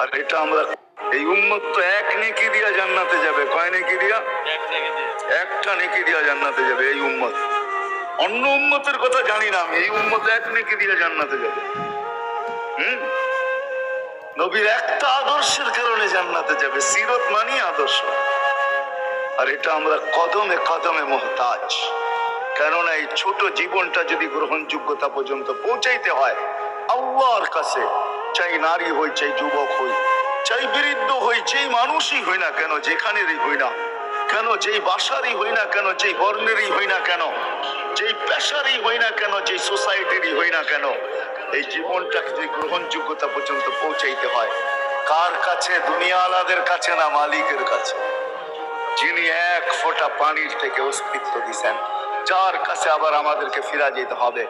আর এটা আমরা এই উম্মত তো এক নেকি দিয়া জান্নাতে যাবে। কয় নেকি দিয়া? একটা নেকি দিয়া জান্নাতে যাবে এই উম্মত। অন্য উম্মতের কথা জানি না আমি এই উম্মত এক নেকি দিয়া জান্নাতে যাবে। হুম? নবীর একটা আদর্শের কারণে জান্নাতে যাবে সিরত মানি আদর্শ। আর এটা আমরা কদমে কদমে মোহতাজ। কেননা এই ছোট জীবনটা যদি গ্রহণযোগ্যতা পর্যন্ত পৌঁছাইতে হয় আল্লাহর কাছে চাই নারী হই চাই যুবক হই চাই বৃদ্ধ হই, যেই মানুষই হই না কেন, যেখানেরই হই না কেন, যেই বাসারই হই না কেন, যেই বর্ণেরই হই না কেন, যেই পেশারই হই না কেন, যেই সোসাইটিরই হই না কেন, এই জীবনটাকে যদি গ্রহণযোগ্যতা পর্যন্ত পৌঁছাইতে হয়, কার কাছে? দুনিয়ালাদের কাছে না মালিকের কাছে? যিনি এক ফোঁটা পানির থেকে অস্তিত্ব দিছেন, যার কাছে আবার আমাদেরকে ফিরা যেতে হবে।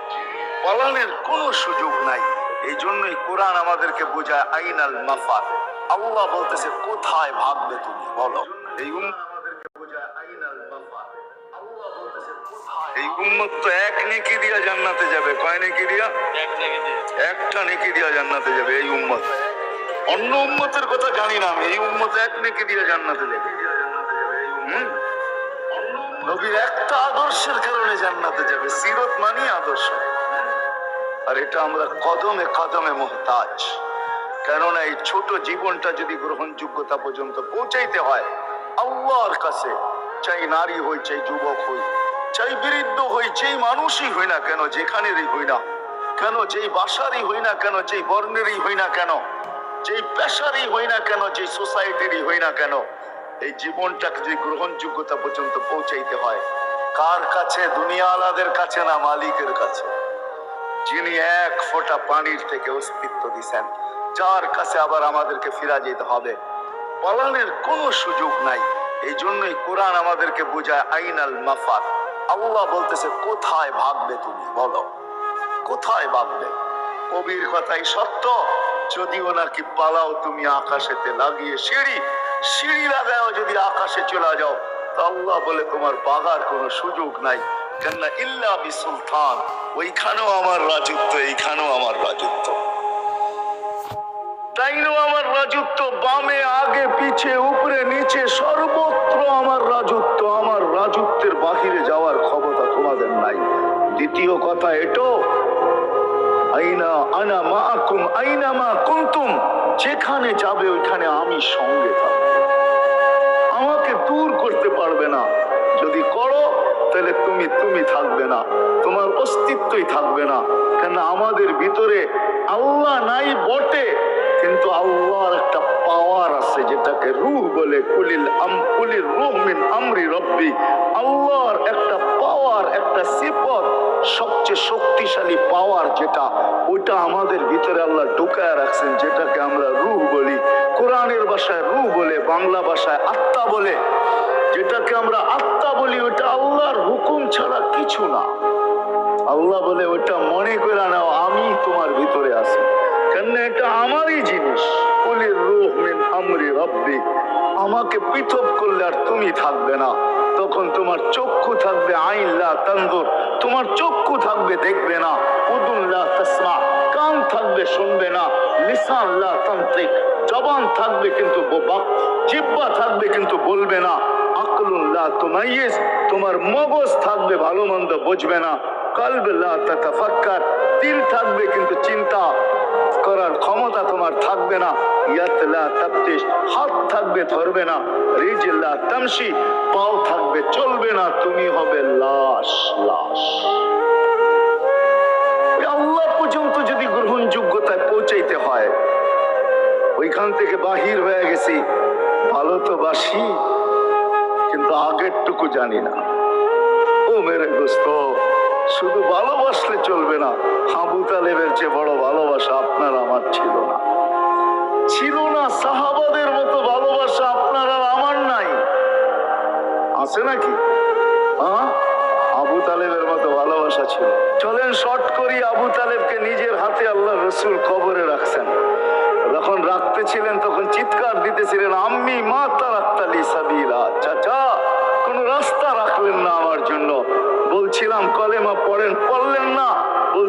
পলানের কোনো সুযোগ নাই। এই জন্যই কোরআন আমাদেরকে বোঝায় আইনাল মাফাত। আল্লাহ বলতেছে কোথায় ভাববে তুমি? বলো। এই উম্মত আমাদেরকে বোঝায় আইনাল মাফাত। আল্লাহ বলতেছে কোথায় এই উম্মত তো এক নেকি দিয়া জান্নাতে যাবে। কয় নেকি দিয়ে? একটা নেকি দিয়া জান্নাতে যাবে এই উম্মত। অন্য উম্মতের কথা জানি না আমি। এই উম্মত এক নেকি দিয়া জান্নাতে যাবে। নবীর একটা আদর্শের কারণে জান্নাতে যাবে। সিরত মানি আদর্শ। আর এটা আমরা কদমে কদমে মোহতাজ। কেননা এই ছোট জীবনটা যদি গ্রহণযোগ্যতা পর্যন্ত পৌঁছাইতে হয়, আল্লাহর কাছে, চাই নারী হই, চাই যুবক হই, চাই বৃদ্ধ হই, যেই মানুষই হই না কেন, যেখানেরই হই না কেন, যেই বাসারই হই না কেন, যেই বর্ণেরই হই না কেন, যেই পেশারই হই না কেন, যেই সোসাইটিরই হই না কেন, এই জীবনটাকে যদি গ্রহণযোগ্যতা পর্যন্ত পৌঁছাইতে হয়, কার কাছে? দুনিয়া আলাদের কাছে না মালিকের কাছে? যিনি এক ফোঁটা পানির থেকে অস্তিত্ব দিছেন, যার কাছে আবার আমাদেরকে ফিরা যেতে হবে। পলানের কোনো সুযোগ নাই। এই জন্যই কোরআন আমাদেরকে বোঝায়, আইনাল মাফাত। আল্লাহ বলতেছে, কোথায় ভাববে তুমি? বলো। কোথায় ভাববে কবির কথাই সত্য। যদিও নাকি পালাও তুমি আকাশেতে লাগিয়ে সিঁড়ি সিঁড়ি লাগাও যদি আকাশে চলে যাও, তা আল্লাহ বলে তোমার বাগার কোনো সুযোগ নাই। কেননা ইল্লা বি সুলতান ওইখানেও আমার রাজত্ব, এইখানেও আমার রাজত্ব। তাইনো আমার রাজত্ব, বামে, আগে, পিছে, উপরে, নিচে, সর্বত্র আমার রাজত্ব। আমার রাজত্বের বাহিরে যাওয়ার ক্ষমতা তোমাদের নাই। দ্বিতীয় কথা এটো, আইনা আনা মাকুম আইনা মা কুন্তুম। যেখানে যাবে ওইখানে আমি সঙ্গে থাকব। আমাকে দূর করতে পারবে না। যদি করো তাহলে তুমি তুমি থাকবে না। তোমার অস্তিত্বই থাকবে না। কেন আমাদের ভিতরে আল্লাহ নাই বটে, কিন্তু আল্লাহর একটা পাওয়ার আছে যেটাকে রূহ বলে, কুলিল আম, কুলির রূহ মিন আমরি রব্বি। আল্লাহর একটা পাওয়ার একটা সিফত সবচেয়ে শক্তিশালী পাওয়ার যেটা, ওইটা আমাদের ভিতরে আল্লাহ ঢুকায় রাখছেন, যেটাকে আমরা রুহ বলি। কোরআনের ভাষায় রুহ বলে, বাংলা ভাষায় আত্মা বলে, যেটাকে আমরা আত্মা কিছু না। আল্লাহ বলে ওটা মনে করে নাও, আমি তোমার ভিতরে আছি। কেন এটা আমারই জিনিস। কুলির রূহ মিন আমরি রব্বি। আমাকে পৃথক করলে আর তুমি থাকবে না। তখন তোমার চক্ষু থাকবে আইনলা তন্দুর তোমার চক্ষু থাকবে দেখবে না। উদুল্লাহ তসমা। কান থাকবে শুনবে না। লিসাল্লাহ তান্ত্রিক। জবান থাকবে কিন্তু বোবা জিব্বা থাকবে কিন্তু বলবে না। আকলুল্লাহ তোমার মগজ থাকবে ভালো মন্দ বুঝবে না। থাকবে কিন্তু চিন্তা করার ক্ষমতা তোমার থাকবে না। হাত থাকবে ধরবে না। রিজিল্লা তামসি পাও থাকবে চলবে না, তুমি হবে লাশ লাশ। আল্লাহ পর্যন্ত যদি গ্রহণযোগ্যতায় পৌঁছাইতে হয়, ওইখান থেকে বাহির হয়ে গেছি। ভালো তো বাসি। কিন্তু আগেরটুকু জানি না। ও মেরে দোস্ত, শুধু ভালোবাসলে চলবে না। হাবু তালেবের চেয়ে বড় ভালোবাসা আপনার আমার ছিল না। ছিল না সাহাবাদের মতো ভালোবাসা আপনার আর আমার নাই। আছে নাকি? হ্যাঁ? আবু তালেবের মতো ভালোবাসা ছিল। চলেন শর্ট করি, আবু তালেবকে নিজের হাতে আল্লাহ রসুল কবরে রাখছেন। যখন রাখতে ছিলেন তখন চিৎকার দিতেছিলেন, আম্মি, মা তার তারাক্তালি সাবিলা।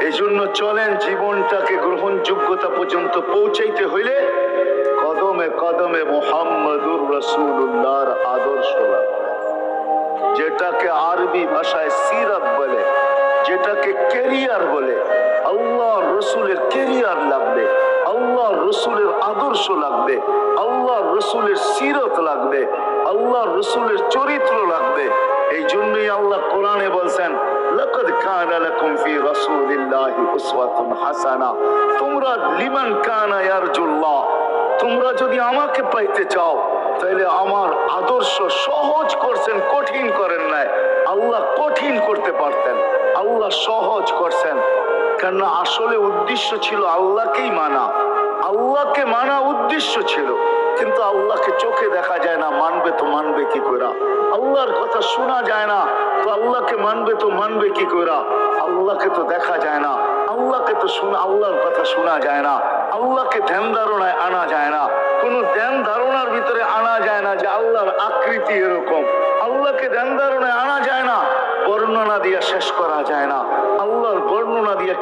এই জন্য চলেন জীবনটাকে গ্রহণযোগ্যতা পর্যন্ত পৌঁছাইতে হইলে কদমে কদমে মোহাম্মদুর রসুল্লাহর আদর্শ যেটাকে আরবি ভাষায় সিরাত বলে, যেটাকে কেরিয়ার বলে আল্লাহ রসুলের কেরিয়ার লাগবে আল্লাহ রসুলের আদর্শ লাগবে আল্লাহ রসুলের সিরত লাগবে আল্লাহ রসুলের চরিত্র লাগবে। এই জন্যই আল্লাহ কোরআনে বলছেন হাসানা। তোমরা লিমান তোমরা যদি আমাকে পাইতে চাও তাহলে আমার আদর্শ সহজ করছেন, কঠিন করেন নাই। আল্লাহ কঠিন করতে পারতেন, আল্লাহ সহজ করছেন। কেননা আসলে উদ্দেশ্য ছিল আল্লাহকেই মানা। আল্লাহকে মানা উদ্দেশ্য ছিল। কিন্তু আল্লাহকে চোখে দেখা যায় না, মানবে তো মানবে কি করা? আল্লাহর কথা শোনা যায় না, তো আল্লাহকে মানবে তো মানবে কি করা? আল্লাহকে তো দেখা যায় না, আল্লাহকে তো শোনা, আল্লাহর কথা শোনা যায় না, আল্লাহকে ধ্যান ধারণায় আনা যায় না। কোনো ধ্যান ধারণার ভিতরে আনা যায় না যে আল্লাহর আকৃতি এরকম।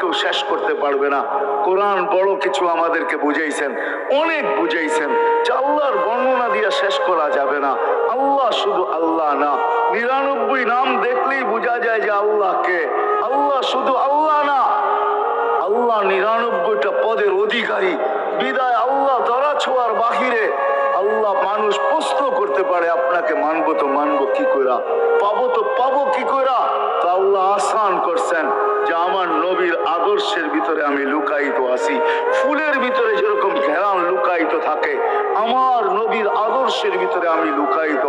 কেউ শেষ করতে পারবে না। কোরআন বড় কিছু আমাদেরকে বুঝাইছেন, অনেক বুঝাইছেন। যে আল্লাহর বর্ণনা দিয়ে শেষ করা যাবে না। আল্লাহ শুধু আল্লাহ না। নিরানব্বই নাম দেখলেই বোঝা যায় যে আল্লাহকে আল্লাহ শুধু আল্লাহ না। আল্লাহ নিরানব্বইটা পদের অধিকারী। বিদায় আল্লাহ ধরা ছোঁয়ার বাহিরে আল্লাহ মানুষ প্রশ্ন করতে পারে, আপনাকে মানবো তো মানবো কি কইরা? পাবো তো পাবো কি কইরা? তো আল্লাহ আসান করছেন যে আমার নবীর আদর্শের ভিতরে আমি লুকায়িত আছি। ফুলের ভিতরে যেরকম ঘেরান লুকায়িত থাকে, আমার নবীর আদর্শের ভিতরে আমি লুকায়িত।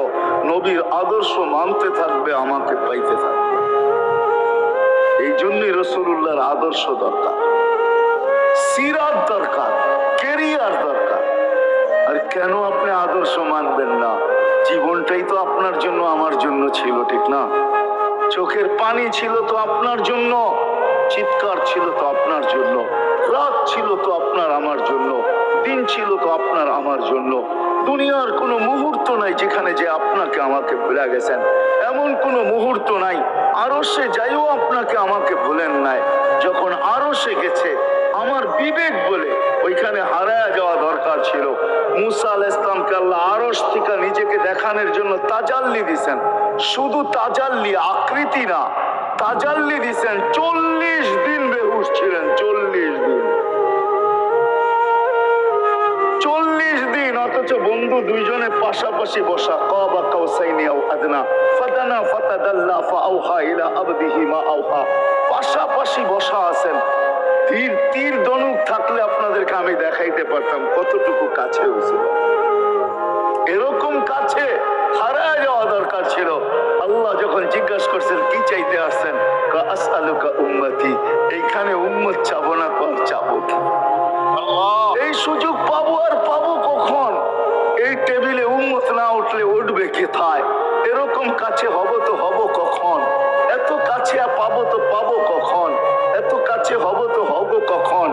নবীর আদর্শ মানতে থাকবে, আমাকে পাইতে থাকবে। এই জন্যই রসুল্লাহর আদর্শ দরকার। সিরাত দরকার কেরিয়ার দরকার। আর কেন আপনি আদর্শ মানবেন না? জীবনটাই তো আপনার জন্য আমার জন্য ছিল, ঠিক না? চোখের পানি ছিল তো আপনার জন্য, চিৎকার ছিল তো আপনার জন্য, রাত ছিল তো আপনার আমার জন্য, দিন ছিল তো আপনার আমার জন্য। দুনিয়ার কোনো মুহূর্ত নাই যেখানে যে আপনাকে আমাকে ভুলে গেছেন। এমন কোনো মুহূর্ত নাই আরও সে যাইও আপনাকে আমাকে ভুলেন নাই। যখন আরও সে গেছে আমার বিবেক বলে ওইখানে হারায় যাওয়া দরকার ছিল। মুসা আল ইসলামকে আল্লাহ আরস থেকে নিজেকে দেখানোর জন্য তাজাল্লি দিছেন। শুধু তাজাল্লি, আকৃতি না, তাজাল্লি দিছেন। চল্লিশ দিন বেহুশ ছিলেন, চল্লিশ দিন। চল্লিশ দিন, অথচ বন্ধু দুইজনে পাশাপাশি বসা, কাবা কাউসাইনি ফাদানা ফাতাদাল্লা ইলা আবদিহি মা আউহা পাশাপাশি বসা আছেন। তীর তীর দনুক থাকলে আপনাদেরকে আমি দেখাইতে পারতাম কতটুকু কাছে ছিল এরকম কাছে হারায় যাওয়া দরকার ছিল। আল্লাহ যখন জিজ্ঞাসা করছেন কি চাইতে আসছেন? আসআলুকা উম্মতি এইখানে উম্মত চাবো না তো চাবো কি? এই সুযোগ পাবো আর পাবো কখন? এই টেবিলে উন্মত না উঠলে উঠবে কোথায়? এরকম কাছে হব তো হব কখন? এত কাছে পাবো তো পাবো কখন? কাছে হব তো হব কখন?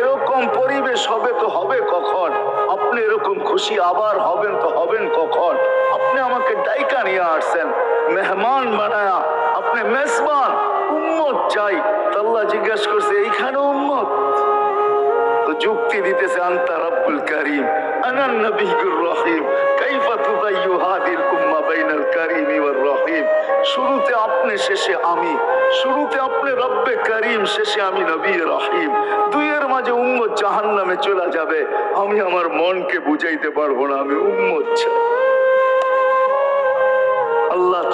এরকম পরিবেশ হবে তো হবে কখন? আপনি এরকম খুশি আবার হবেন তো হবেন কখন? আপনি আমাকে ডাইকা নিয়ে আসছেন, মেহমান বানায়া। আপনি মেজবান, উম্মত চাই। তো আল্লাহ জিজ্ঞাসা করছে, এইখানে উম্মত? তো যুক্তি দিতেছে, আন্তা রব্বুল করিম, আনা নবিয়ুর রহিম। শেষে আমি নবী রহিম। দুইয়ের মাঝে উম্মত জাহান নামে চলে যাবে। আমি আমার মনকে বুঝাইতে পারব না, আমি উম্মত চাই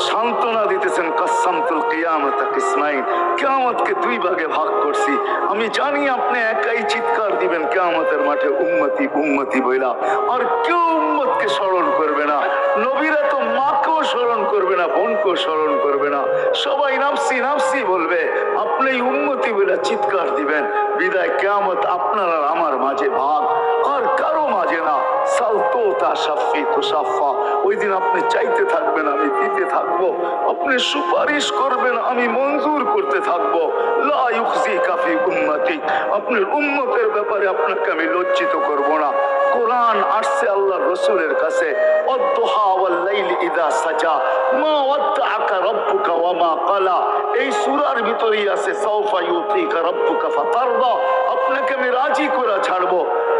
সান্ত্বনা দিতেছেন কাসামতুল কিয়ামত কিসমাইন। কিয়ামতকে দুই ভাগে ভাগ করছি। আমি জানি আপনি একাই চিৎকার দিবেন, কিয়ামতের মাঠে উম্মতি উম্মতি বইলা। আর কেউ উম্মতকে স্মরণ করবে না। নবীরা তো মাকেও স্মরণ করবে না, বোনকেও স্মরণ করবে না। সবাই নামসি নামসি বলবে, আপনি উন্মতি বলে চিৎকার দিবেন। বিদায় কেমত আপনার আর আমার মাঝে ভাগ। আর কারও মাঝে না। সালতো তা সাফি তো সাফা ওই দিন আপনি চাইতে থাকবেন, আমি দিতে থাকব। আপনি সুপারিশ করবেন, আমি মঞ্জুর করতে থাকব। আপনার উম্মতের ব্যাপারে আপনাকে আমি লজ্জিত করব না। কোরআন আসছে আল্লাহ রসুলের কাছে সাজা, মা ওয়াদ্দাআকা রাব্বুকা মা ক্বালা। এই সূরার ভিতরেই আছে, সাউফা ইউতিকা রাব্বুকা আপনাকে আমি রাজি করে ছাড়বো।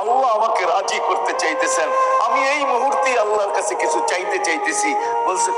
আল্লাহ আমাকে রাজি করতে চাইতেছেন। আমি এই মুহূর্তে আল্লাহর কাছে কিছু চাইতে চাইতেছি। বলছে